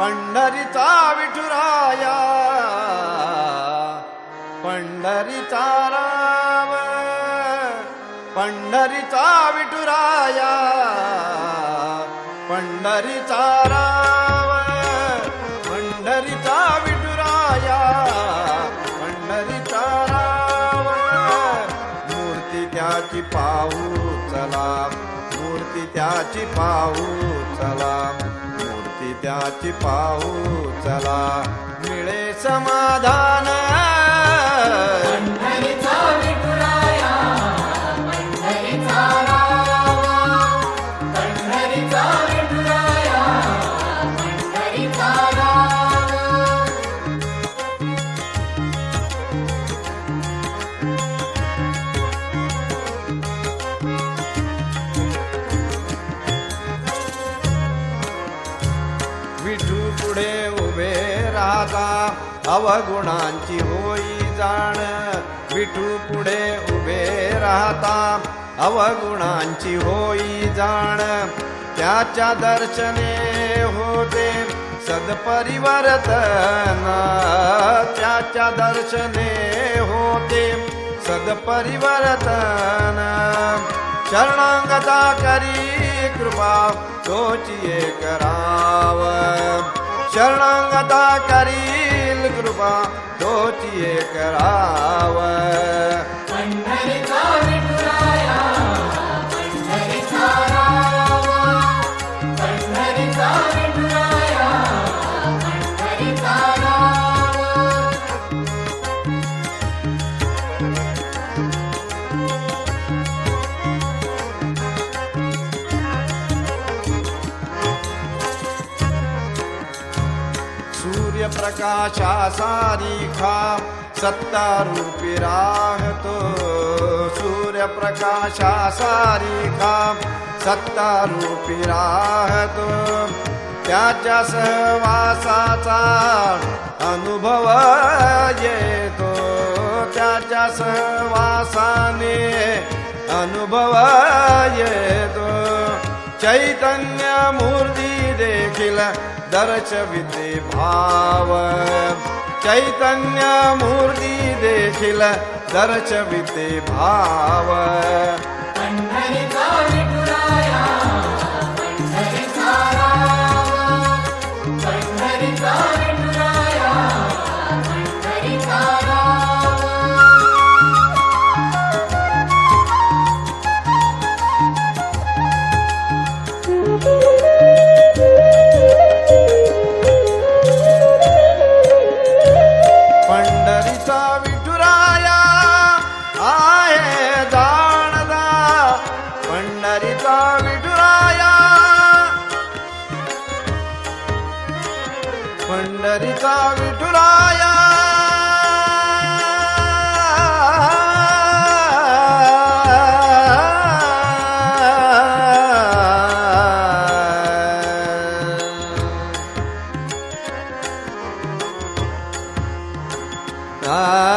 पंढरीचा विठुराया पंढरीचा राम पंढरीचा विठुराया पंढरीचा राम पंढरीचा विठुराया पंढरीचा राम. मूर्ती त्याची पाहू चला मूर्ती त्याची पाहू चला. त्याची पाहू चला. मिळे समाधान. माझा अवगुणांची होई जाण. विठू पुढे उभे राहता अवगुणांची होई जाण. त्याच्या दर्शने होते सदपरिवर्तना त्याच्या दर्शने होते सदपरिवर्तन शरणांगता करी कृपा तोची कराव शरणांगता करील कृपा तोची कराव. सूर्यप्रकाशा सारिखा सत्ता रूपी राहतो. सूर्यप्रकाशा सारिखा सत्ता रूपी राहतो. त्याच्या सहवासाचा अनुभव येतो. त्याच्या सहवासाने अनुभव येतो. चैतन्य मूर्ती देखील दर्शविते भाव। चैतन्य मूर्ती देखील दर्शविते भाव। पंढरीचा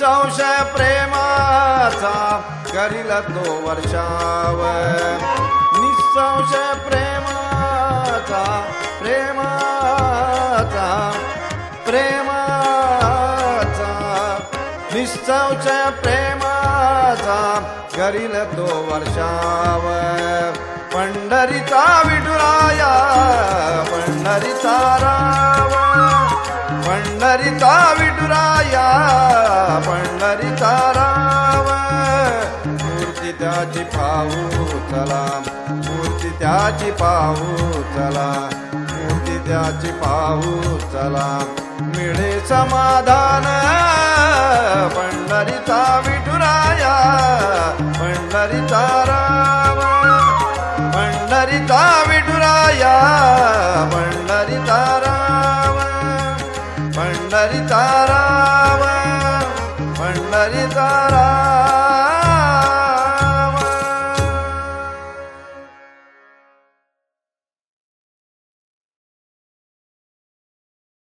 संशय प्रेमाचा करील तो वर्षाव. निसंशय प्रेमाचा प्रेमाचा प्रेमाचा. निसंशय प्रेमाचा करील तो वर्षाव. पंढरीचा विठुराया पंढरीचा रावा पंढरीचा विठुराया पंढरीचा राव मूर्ती त्याची पाहू चला मूर्ती त्याची पाहू चला मूर्ती त्याची पाहू चला. मिळे समाधान पंढरीचा विठुराया पंढरीचा राव पंढरीचा विठुराया पंढरी